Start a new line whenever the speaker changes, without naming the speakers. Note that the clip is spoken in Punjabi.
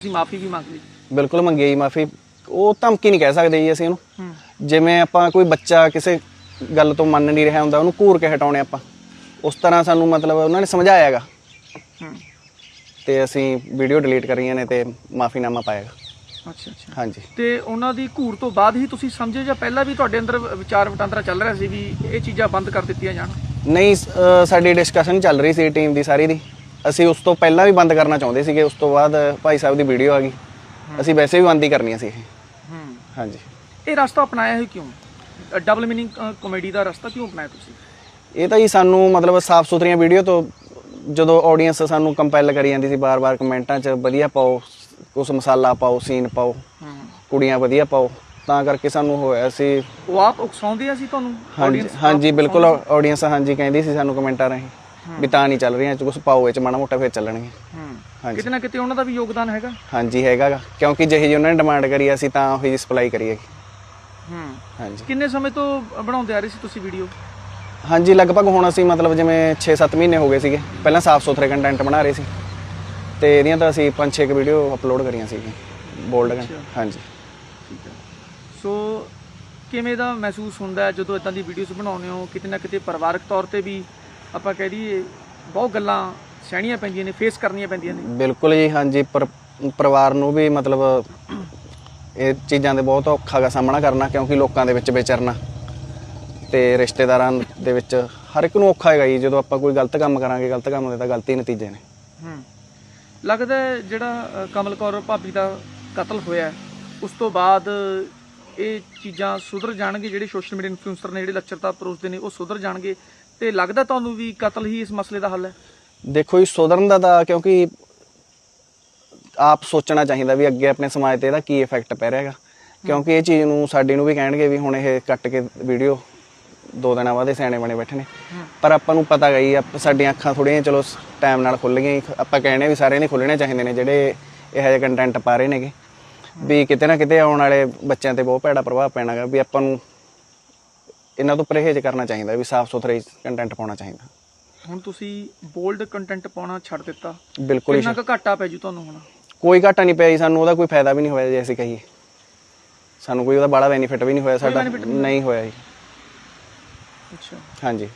ਤੁਸੀਂ ਮਾਫੀ ਵੀ ਮੰਗ ਲਈ
ਬਿਲਕੁਲ ਮੰਗੀ ਜੀ ਮਾਫੀ। ਉਹ ਧਮਕੀ ਨਹੀਂ ਕਹਿ ਸਕਦੇ ਜੀ ਅਸੀਂ ਉਹਨੂੰ। ਜਿਵੇਂ ਆਪਾਂ ਕੋਈ ਬੱਚਾ ਕਿਸੇ ਗੱਲ ਤੋਂ ਮੰਨ ਨਹੀਂ ਰਿਹਾ ਹੁੰਦਾ ਉਹਨੂੰ ਘੂਰ ਕੇ ਹਟਾਉਣੇ ਆਪਾਂ। ਉਸ ਤਰ੍ਹਾਂ ਸਾਨੂੰ ਮਤਲਬ ਉਹਨਾਂ ਨੇ ਸਮਝਾਇਆਗਾ ਤੇ ਅਸੀਂ ਵੀਡੀਓ ਡਿਲੀਟ ਕਰੀਆਂ ਨੇ ਤੇ ਮਾਫੀਨਾਮਾ ਪਾਇਆਗਾ
ਅੱਛਾ ਅੱਛਾ।
ਹਾਂਜੀ।
ਤੇ ਉਹਨਾਂ ਦੀ ਘੂਰ ਤੋਂ ਬਾਅਦ ਹੀ ਤੁਸੀਂ ਸਮਝੇ ਜਾਂ ਪਹਿਲਾਂ ਵੀ ਤੁਹਾਡੇ ਅੰਦਰ ਵਿਚਾਰ ਵਟਾਂਦਰਾ ਚੱਲ ਰਿਹਾ ਸੀ ਵੀ ਇਹ ਚੀਜ਼ਾਂ ਬੰਦ ਕਰ ਦਿੱਤੀਆਂ ਜਾਣ?
ਨਹੀਂ ਸਾਡੀ ਡਿਸਕਸ਼ਨ ਚੱਲ ਰਹੀ ਸੀ ਟੀਮ ਦੀ ਸਾਰੀ ਦੀ। ਅਸੀਂ ਉਸ ਤੋਂ ਪਹਿਲਾਂ ਵੀ ਬੰਦ ਕਰਨਾ ਚਾਹੁੰਦੇ ਸੀਗੇ ਉਸ ਤੋਂ ਬਾਅਦ ਭਾਈ ਸਾਹਿਬ ਦੀ ਵੀਡੀਓ ਆ ਗਈ। ਅਸੀਂ ਵੈਸੇ ਵੀ ਬੰਦ ਹੀ ਕਰਨੀਆਂ ਸੀ ਇਹ। ਹਾਂਜੀ।
ਇਹ ਰਸਤਾ ਅਪਣਾਇਆ ਹੈ ਕਿਉਂ? ਡਬਲ ਮੀਨਿੰਗ ਕਾਮੇਡੀ ਦਾ ਰਸਤਾ ਕਿਉਂ ਅਪਣਾਇਆ ਤੁਸੀਂ?
ਇਹ ਤਾਂ ਜੀ ਸਾਨੂੰ ਮਤਲਬ ਸਾਫ਼ ਸੁਥਰੀਆਂ ਵੀਡੀਓ ਤੋਂ ਜਦੋਂ ਆਡੀਅנס ਸਾਨੂੰ ਕੰਪੈਲ ਕਰੀ ਜਾਂਦੀ ਸੀ ਬਾਰ-ਬਾਰ ਕਮੈਂਟਾਂ 'ਚ ਵਧੀਆ ਪਾਓ ਉਸ ਮਸਾਲਾ ਪਾਓ ਸੀਨ ਪਾਓ ਕੁੜੀਆਂ ਵਧੀਆ ਪਾਓ ਤਾਂ ਕਰਕੇ ਸਾਨੂੰ ਹੋਇਆ ਸੀ।
ਉਹ ਆਪ ਉਕਸਾਉਂਦੇ ਸੀ ਤੁਹਾਨੂੰ
ਹਾਂਜੀ ਹਾਂਜੀ ਬਿਲਕੁਲ ਆਡੀਅנס ਹਾਂਜੀ ਕਹਿੰਦੀ ਸੀ ਸਾਨੂੰ ਕਮੈਂਟਾਂ ਰਾਹੀਂ। ਵੀ ਤਾਂ ਨਹੀਂ ਚੱਲ ਰਹੀਆਂ ਕੁਝ ਪਾਓ ਇਹ ਚ ਮਾੜਾ ਮੋਟਾ ਫਿਰ ਚੱਲਣਗੇ
ਸੀ? ਹੂੰ।
ਹਾਂਜੀ।
ਕਿਤੇ ਨਾ ਕਿਤੇ ਉਹਨਾਂ ਦਾ ਵੀ ਯੋਗਦਾਨ ਹੈਗਾ।
ਹਾਂਜੀ ਹੈਗਾ ਗਾ। ਕਿਉਂਕਿ ਜਿਹੇ ਜਿਹੀ ਉਹਨਾਂ ਨੇ ਡਿਮਾਂਡ ਕਰੀ ਅਸੀਂ ਤਾਂ ਉਹੀ ਸਪਲਾਈ ਕਰੀਏ
ਹੂੰ।
ਹਾਂਜੀ।
ਕਿੰਨੇ ਸਮੇਂ ਤੋਂ ਬਣਾਉਂਦੇ ਆ ਰਹੇ ਸੀ ਤੁਸੀਂ ਵੀਡੀਓ
ਹਾਂਜੀ ਲਗਭਗ ਹੁਣ ਅਸੀਂ ਮਤਲਬ ਜਿਵੇਂ 6-7 ਮਹੀਨੇ ਹੋ ਗਏ ਸੀਗੇ। ਪਹਿਲਾਂ ਸਾਫ਼ ਸੁਥਰੇ ਕੰਟੈਂਟ ਬਣਾ ਰਹੇ ਸੀ। ਤੇ ਇਹਦੀਆਂ ਤਾਂ ਅਸੀਂ 5-6 ਵੀਡੀਓ ਅਪਲੋਡ ਕਰੀਆਂ ਸੀਗੀਆਂ। ਬੋਲਡ। ਹਾਂਜੀ।
ਠੀਕ ਹੈ ਸੋ ਕਿਵੇਂ ਦਾ ਮਹਿਸੂਸ ਹੁੰਦਾ ਜਦੋਂ ਇਦਾਂ ਦੀ ਵੀਡੀਓਜ਼ ਬਣਾਉਂਦੇ ਹੋ? ਕਿਤੇ ਨਾ ਕਿਤੇ ਪਰਿਵਾਰਕ ਤੌਰ ਤੇ ਵੀ ਆਪਾਂ ਕਹਿ ਦਈਏ ਬਹੁਤ ਗੱਲਾਂ ਸਹਿਣੀਆਂ ਪੈਂਦੀਆਂ ਨੇ ਫੇਸ ਕਰਨੀਆਂ ਪੈਂਦੀਆਂ ਨੇ।
ਬਿਲਕੁਲ ਜੀ ਹਾਂਜੀ ਪਰ ਪਰਿਵਾਰ ਨੂੰ ਵੀ ਮਤਲਬ ਇਹ ਚੀਜ਼ਾਂ ਦੇ ਬਹੁਤ ਔਖਾ ਦਾ ਸਾਹਮਣਾ ਕਰਨਾ ਕਿਉਂਕਿ ਲੋਕਾਂ ਦੇ ਵਿੱਚ ਵਿਚਰਨਾ ਤੇ ਰਿਸ਼ਤੇਦਾਰਾਂ ਦੇ ਵਿੱਚ ਹਰ ਇੱਕ ਨੂੰ ਔਖਾ ਹੈਗਾ ਜੀ ਜਦੋਂ ਆਪਾਂ ਕੋਈ ਗਲਤ ਕੰਮ ਕਰਾਂਗੇ ਗਲਤ ਕੰਮ ਦੇ ਤਾਂ ਗਲਤੀ ਨਤੀਜੇ ਨੇ।
ਹੂੰ। ਲੱਗਦਾ ਹੈ ਜਿਹੜਾ ਕਮਲ ਕੌਰ ਭਾਬੀ ਦਾ ਕਤਲ ਹੋਇਆ ਉਸ ਤੋਂ ਬਾਅਦ ਇਹ ਚੀਜ਼ਾਂ ਸੁਧਰ ਜਾਣਗੇ ਜਿਹੜੇ ਸੋਸ਼ਲ ਮੀਡੀਆ ਇਨਫਲੂਐਂਸਰ ਨੇ ਜਿਹੜੇ ਲੱਚਰਤਾ ਪਰੋਸਦੇ ਨੇ ਉਹ ਸੁਧਰ ਜਾਣਗੇ। ਤੇ ਲੱਗਦਾ ਤੁਹਾਨੂੰ ਵੀ ਕਤਲ ਹੀ ਇਸ ਮਸਲੇ ਦਾ ਹੱਲ ਹੈ?
ਦੇਖੋ ਜੀ ਸੁਧਰਨ ਦਾ ਤਾਂ ਕਿਉਂਕਿ ਆਪ ਸੋਚਣਾ ਚਾਹੀਦਾ ਵੀ ਅੱਗੇ ਆਪਣੇ ਸਮਾਜ ਤੇ ਇਹਦਾ ਕੀ ਇਫੈਕਟ ਪੈ ਰਿਹਾ ਹੈਗਾ। ਕਿਉਂਕਿ ਇਹ ਚੀਜ਼ ਨੂੰ ਸਾਡੀ ਨੂੰ ਵੀ ਕਹਿਣਗੇ ਵੀ ਹੁਣ ਇਹ ਕੱਟ ਕੇ ਵੀਡੀਓ ਦੋ ਦਿਨਾਂ ਬਾਅਦ ਇਹ ਸਿਆਣੇ ਬਣੇ ਬੈਠੇ ਨੇ। ਪਰ ਆਪਾਂ ਨੂੰ ਪਤਾ ਗਈ ਸਾਡੀਆਂ ਅੱਖਾਂ ਥੋੜੀਆਂ ਚਲੋ ਟਾਈਮ ਨਾਲ ਖੁੱਲ ਗਈਆਂ। ਆਪਾਂ ਕਹਿੰਦੇ ਵੀ ਸਾਰਿਆਂ ਦੇ ਖੁੱਲਣੇ ਚਾਹੀਦੇ ਨੇ ਜਿਹੜੇ ਇਹੋ ਜਿਹੇ ਕੰਟੈਂਟ ਪਾ ਰਹੇ ਨੇਗੇ। ਵੀ ਕਿਤੇ ਨਾ ਕਿਤੇ ਆਉਣ ਵਾਲੇ ਬੱਚਿਆਂ ਤੇ ਬਹੁਤ ਭੈੜਾ ਪ੍ਰਭਾਵ ਪੈਣਾਗਾ ਵੀ ਆਪਾਂ ਨੂੰ ਇਹਨਾਂ ਤੋਂ ਪਰਹੇਜ਼ ਕਰਨਾ ਚਾਹੀਦਾ ਵੀ ਸਾਫ਼ ਸੁਥਰੇ ਕੰਟੈਂਟ ਪਾਉਣਾ ਚਾਹੀਦਾ।
ਹੁਣ ਤੁਸੀਂ ਬੋਲਡ ਕੰਟੈਂਟ ਪਾਉਣਾ ਛੱਡ ਦਿੱਤਾ।
ਬਿਲਕੁਲ ਹੀ
ਕਿੰਨਾ ਕੁ ਘਾਟਾ ਪੈ ਜੂ ਤੁਹਾਨੂੰ ਹੁਣ?
ਕੋਈ ਘਾਟਾ ਨਹੀਂ ਪਿਆ ਜੀ ਸਾਨੂੰ ਉਹਦਾ ਕੋਈ ਫਾਇਦਾ ਵੀ ਨਹੀਂ ਹੋਇਆ ਜੇ ਅਸੀਂ ਕਹੀਏ। ਸਾਨੂੰ ਕੋਈ ਉਹਦਾ ਬੜਾ ਬੈਨੀਫਿਟ ਵੀ ਨਹੀਂ ਹੋਇਆ ਸਾਡਾ
benefit
ਨਹੀਂ ਹੋਇਆ ਜੀ।
ਅੱਛਾ।
ਹਾਂਜੀ।